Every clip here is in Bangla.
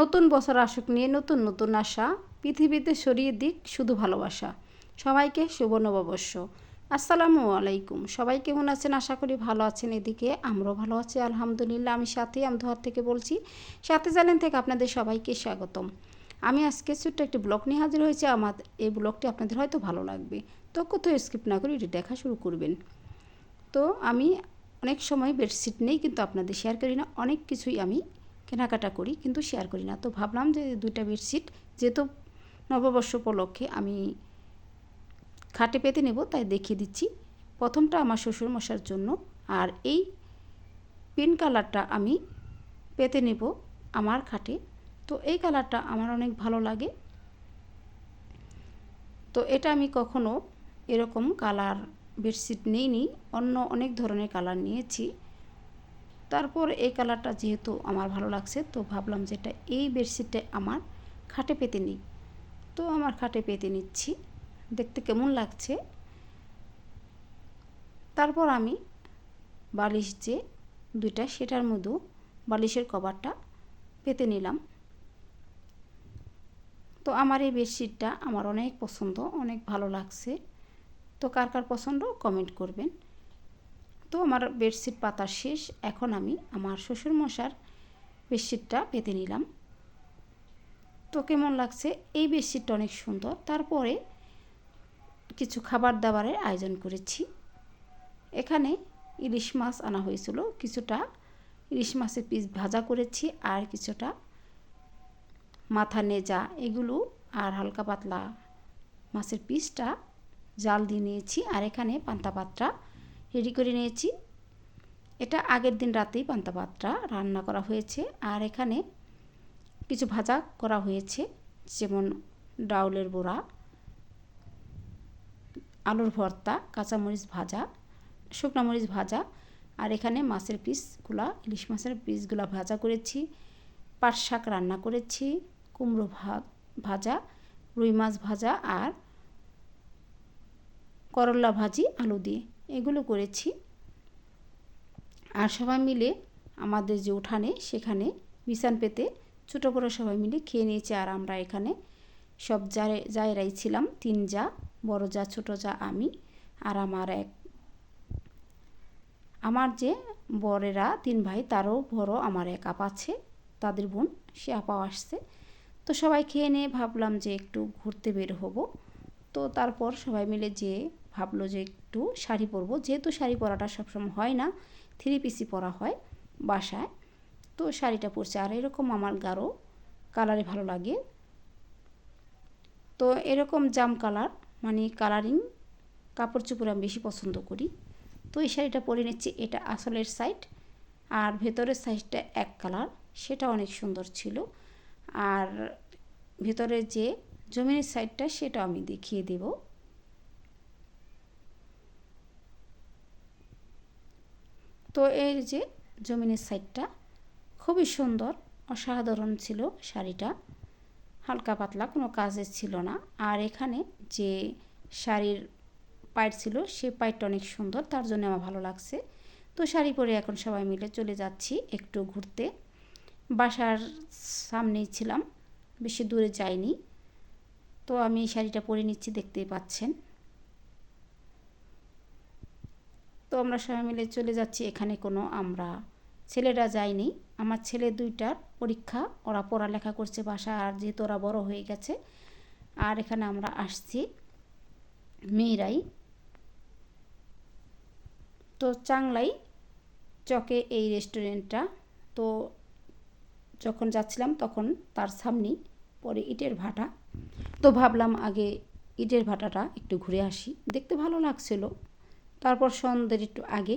নতুন বছর আসুক নিয়ে নতুন নতুন আশা, পৃথিবীতে সরিয়ে দিক শুধু ভালোবাসা। সবাইকে শুভ নববর্ষ। আসসালামু আলাইকুম। সবাই কেমন আছেন? আশা করি ভালো আছেন এদিকে। আমরাও ভালো আছি, আলহামদুলিল্লাহ। আমি সাথে আমদোহার থেকে বলছি, সাথে জানেন থেকে আপনাদের সবাইকে স্বাগতম। আমি আজকে ছোট্ট একটি ব্লগ নিয়ে হাজির হয়েছি। আমার এই ব্লগটি আপনাদের হয়তো ভালো লাগবে। তো কোথাও স্কিপ না করে এটি দেখা শুরু করবেন। তো আমি অনেক সময় বেডশিট নেই, কিন্তু আপনাদের শেয়ার করি না। অনেক কিছুই আমি কেনাকাটা করি, কিন্তু শেয়ার করি না। তো ভাবলাম যে দুইটা বেডশিট যেহেতু নববর্ষ উপলক্ষে আমি খাটে পেতে নেব, তাই দেখিয়ে দিচ্ছি। প্রথমটা আমার শ্বশুর মশার জন্য, আর এই পিন কালারটা আমি পেতে নেব আমার খাটে। তো এই কালারটা আমার অনেক ভালো লাগে। তো এটা আমি কখনো এরকম কালার বেডশিট নিইনি, অন্য অনেক ধরনের কালার নিয়েছি। তারপর এই কালারটা যেহেতু আমার ভালো লাগছে, তো ভাবলাম যেটা এই বেডশিটটা আমার খাটে পেতে নিই। তো আমার খাটে পেতে নিচ্ছি। দেখতে কেমন লাগছে। তারপর আমি বালিশ যে দুইটা, সেটার মধ্যেও বালিশের কভারটা পেতে নিলাম। তো আমার এই বেডশিটটা আমার অনেক পছন্দ, অনেক ভালো লাগছে। তো কার কার পছন্দ কমেন্ট করবেন। তো আমার বেডশিট পাতা শেষ। এখন আমি আমার শ্বশুরমশার বেডশিটটা পেতে নিলাম। তো কেমন লাগছে? এই বেডশিটটা অনেক সুন্দর। তারপরে কিছু খাবার দাবারের আয়োজন করেছি। এখানে ইলিশ মাছ আনা হয়েছিল। কিছুটা ইলিশ মাছের পিস ভাজা করেছি আর কিছুটা মাথা নেজা এগুলো আর হালকা পাতলা মাছের পিসটা জাল দিয়ে নিয়েছি। আর এখানে পান্তা পাত্রা রেডি করে নিয়েছি। এটা আগের দিন রাতেই পান্তা পাত্রা রান্না করা হয়েছে। আর এখানে কিছু ভাজা করা হয়েছে, যেমন ডাউলের বড়া, আলুর ভর্তা, কাঁচামরিচ ভাজা, শুকনো মরিচ ভাজা, আর এখানে মাছের পিসগুলা, ইলিশ মাছের পিসগুলা ভাজা করেছি, পাট শাক রান্না করেছি, কুমড়ো ভাজা, রুই মাছ ভাজা, আর করল্লা ভাজি, আলু দিয়ে। এগুলো করেছি। আর সবাই মিলে আমাদের যে উঠানে, সেখানে বিছান পেতে ছোটো বড়ো সবাই মিলে খেয়ে নিয়েছি। আর আমরা এখানে সব জায়গায় ছিলাম, তিন যা, বড় যা, ছোট যা, আমি আর আমার এক, আমার যে বরেরা তিন ভাই, তারও বড় আমার এক আপা আছে, তাদের বোন, সে আপাও আসছে। তো সবাই খেয়ে নিয়ে ভাবলাম যে একটু ঘুরতে বের হব। তো তারপর সবাই মিলে যে ভাবলো যে একটু শাড়ি পরবো। যেহেতু শাড়ি পরাটা সবসময় হয় না থ্রি পিসি পরা হয় বাসায়। তো শাড়িটা পরছে। আর এরকম আমার গাঢ় কালারে ভালো লাগে। তো এরকম জাম কালার মানে কালারিং কাপড় চোপড় আমি বেশি পছন্দ করি। তো এই শাড়িটা পরে নিচ্ছি। এটা আসলের সাইড আর ভেতরের সাইডটা এক কালার সেটা অনেক সুন্দর ছিল। আর ভেতরের যে জমিনের সাইডটা সেটা আমি দেখিয়ে দেব। তো এই যে জমিনের সাইডটা খুবই সুন্দর, অসাধারণ ছিল শাড়িটা। হালকা পাতলা, কোনো কাজের ছিল না। আর এখানে যে শাড়ির পাইট ছিল, সে পাইটটা অনেক সুন্দর, তার জন্য আমার ভালো লাগছে। তো শাড়ি পরে এখন সবাই মিলে চলে যাচ্ছি একটু ঘুরতে। বাসার সামনেই ছিলাম, বেশি দূরে যাইনি। তো আমি শাড়িটা পরে নিচ্ছি, দেখতেই পাচ্ছেন। তো আমরা সবাই মিলে চলে যাচ্ছি, এখানে কোনো আমরা ছেলেরা যায়নি আমার ছেলে দুইটার পরীক্ষা, ওরা পড়ালেখা করছে বাসা আর যেহেতু ওরা বড় হয়ে গেছে, আর এখানে আমরা আসছি মেয়েরাই। তো চাংলাই চকে এই রেস্টুরেন্টটা। তো যখন যাচ্ছিলাম তখন তার সামনেই পরে ইটের ভাটা। তো ভাবলাম আগে ইটের ভাটাটা একটু ঘুরে আসি। দেখতে ভালো লাগছিল। তারপর সন্ধ্যের একটু আগে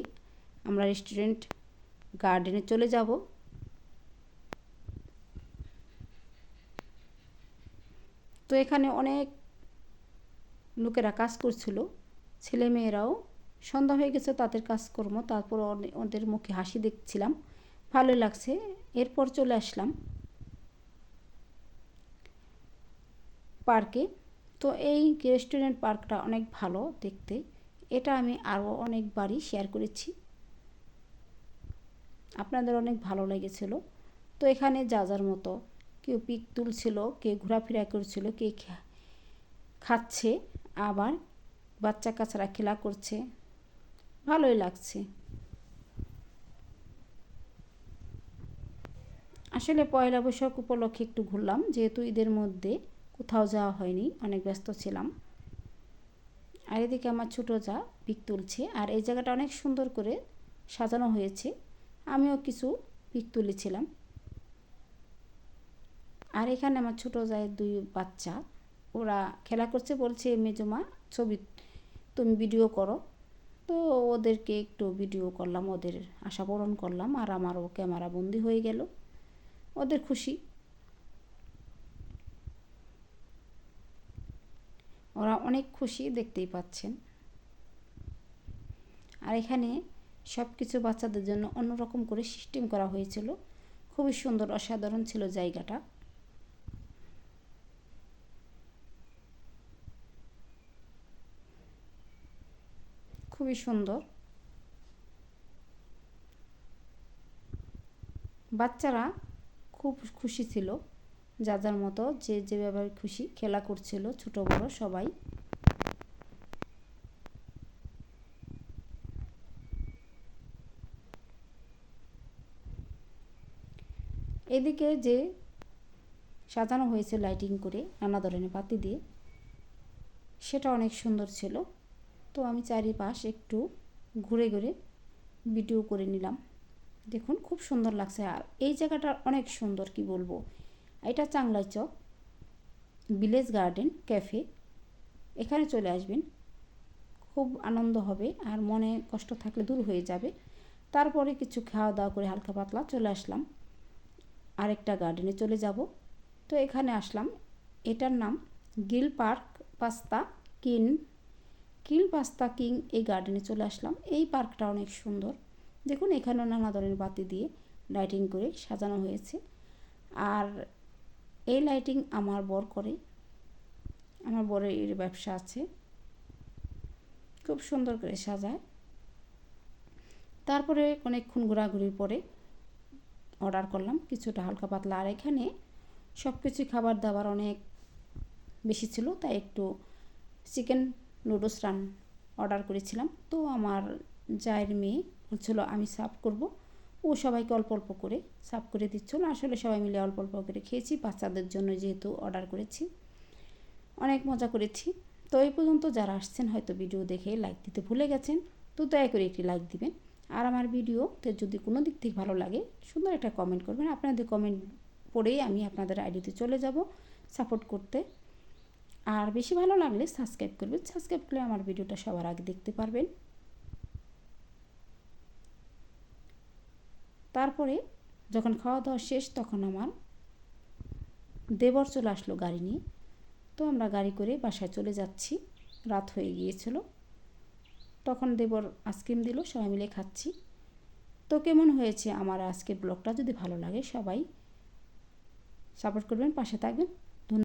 আমরা রেস্টুরেন্ট গার্ডেনে চলে যাব। তো এখানে অনেক লোকেরা কাজ করছিল ছেলে মেয়েরাও সন্ধ্যা হয়ে গেছে, তাদের কাজকর্ম। তারপর ওদের মুখে হাসি দেখছিলাম। ভালো লাগছে। এরপর চলে আসলাম পার্কে তো এই রেস্টুরেন্ট পার্কটা অনেক ভালো দেখতে। এটা আমি আরও অনেকবারই শেয়ার করেছি। আপনাদের অনেক ভালো লেগেছিল। তো এখানে যা যার মতো কেউ পিক তুলছিল কে ঘোরাফেরা করছিল কে খাচ্ছে, আবার বাচ্চা কাচ্চারা খেলা করছে। ভালোই লাগছে। আসলে পয়লা বৈশাখ উপলক্ষে একটু ঘুরলাম, যেহেতু ঈদের মধ্যে কোথাও যাওয়া হয়নি, অনেক ব্যস্ত ছিলাম। আর এদিকে আমার ছোটো যা পিক তুলছে, আর এই জায়গাটা অনেক সুন্দর করে সাজানো হয়েছে। আমিও কিছু পিক তুলেছিলাম। আর এখানে আমার ছোটো জায়ের দুই বাচ্চা, ওরা খেলা করছে বলছে মেজমা ছবি তুমি ভিডিও করো। তো ওদেরকে একটু ভিডিও করলাম, ওদের আশা পূরণ করলাম, আর আমারও ক্যামেরা বন্দি হয়ে গেল। ওদের খুশি। ওরা অনেক খুশি দেখতেই পাচ্ছেন। আর এখানে সব কিছু বাচ্চাদের জন্য অন্যরকম করে সিস্টেম করা হয়েছিল। খুবই সুন্দর, অসাধারণ ছিল জায়গাটা। খুবই সুন্দর। বাচ্চারা খুব খুশি ছিল। যা যার মতো যে যেভাবে খুশি খেলা করছিল, ছোট বড় সবাই। এদিকে যে সাজানো হয়েছে লাইটিং করে, নানা ধরনের বাতি দিয়ে, সেটা অনেক সুন্দর ছিল। তো আমি চারিপাশ একটু ঘুরে ঘুরে ভিডিও করে নিলাম। দেখুন, খুব সুন্দর লাগছে। আর এই জায়গাটা অনেক সুন্দর, কি বলব? এটা Changlai Chowk, village garden, cafe. এখানে চলে আসবেন। খুব আনন্দ হবে আর মনে কষ্ট থাকলে দূর হয়ে যাবে। তারপরে কিছু খাওয়া দাওয়া করে হালকা পাতলা চলে আসলাম। আরেকটা গার্ডেনে চলে যাব। তো এখানে আসলাম। এটার নাম গিল পার্ক পাস্তা কিন কিল পাস্তা কিং এই গার্ডেনে চলে আসলাম। এই পার্কটা অনেক সুন্দর। দেখুন, এখানেও নানা ধরনের বাতি দিয়ে লাইটিং করে সাজানো হয়েছে। আর এই লাইটিং আমার বর করে। আমার বরের এর ব্যবসা আছে। খুব সুন্দর করে সাজায়। তারপরে অনেকক্ষণ ঘোরাঘুরির পরে অর্ডার করলাম কিছুটা হালকা পাতলা। আর এখানে সব কিছু খাবার দাবার অনেক বেশি ছিল, তাই একটু চিকেন নুডলস রান অর্ডার করেছিলাম। তো আমার জায়ের মেয়ে বলছিল, আমি সার্ভ করব। ও সবাইকে অল্প অল্প করে সার্ভ করে দিচ্ছ। দিচ্ছিল আসলে সবাই মিলে অল্প অল্প করে খেয়েছি, বাচ্চাদের জন্য যেহেতু অর্ডার করেছি। অনেক মজা করেছি। তো এই পর্যন্ত যারা আসছেন, হয়তো ভিডিও দেখে লাইক দিতে ভুলে গেছেন, তো দয়া করে একটি লাইক দিবেন। আর আমার ভিডিওতে যদি কোনো দিক থেকে ভালো লাগে, সুন্দর একটা কমেন্ট করবেন। আপনাদের কমেন্ট পড়েই আমি আপনাদের আইডিতে চলে যাব সাপোর্ট করতে। আর বেশি ভালো লাগলে সাবস্ক্রাইব করবেন। সাবস্ক্রাইব করলে আমার ভিডিওটা সবার আগে দেখতে পারবেন। তারপরে যখন খাওয়া দাওয়া শেষ, তখন আমার দেবর চলে আসলো গাড়ি নিয়ে। তো আমরা গাড়ি করে বাসায় চলে যাচ্ছি। রাত হয়ে গিয়েছিল। তখন দেবর আইসক্রিম দিল, সবাই মিলে খাচ্ছি। তো কেমন হয়েছে আমার আজকের ব্লগটা? যদি ভালো লাগে সবাই সাপোর্ট করবেন, পাশে থাকবেন।